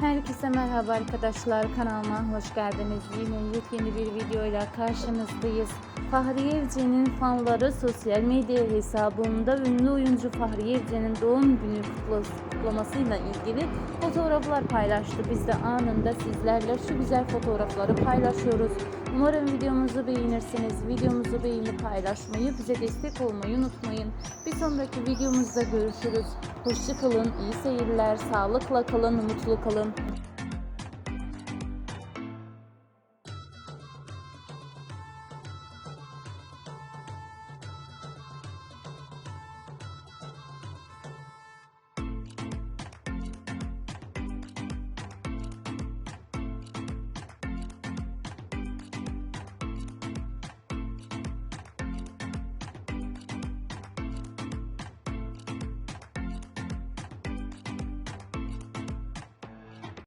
Herkese merhaba arkadaşlar kanalıma hoş geldiniz. Yine yepyeni bir videoyla karşınızdayız. Fahriye Evcen'in fanları sosyal medya hesabında ünlü oyuncu Fahriye Evcen'in doğum günü kutla- kutlamasıyla ilgili fotoğraflar paylaştı. Biz de anında sizlerle şu güzel fotoğrafları paylaşıyoruz. Umarım videomuzu beğenirsiniz. Videomuzu beğenip paylaşmayı, bize destek olmayı unutmayın. Bir sonraki videomuzda görüşürüz. Hoşçakalın, iyi seyirler, sağlıkla kalın, mutlu kalın.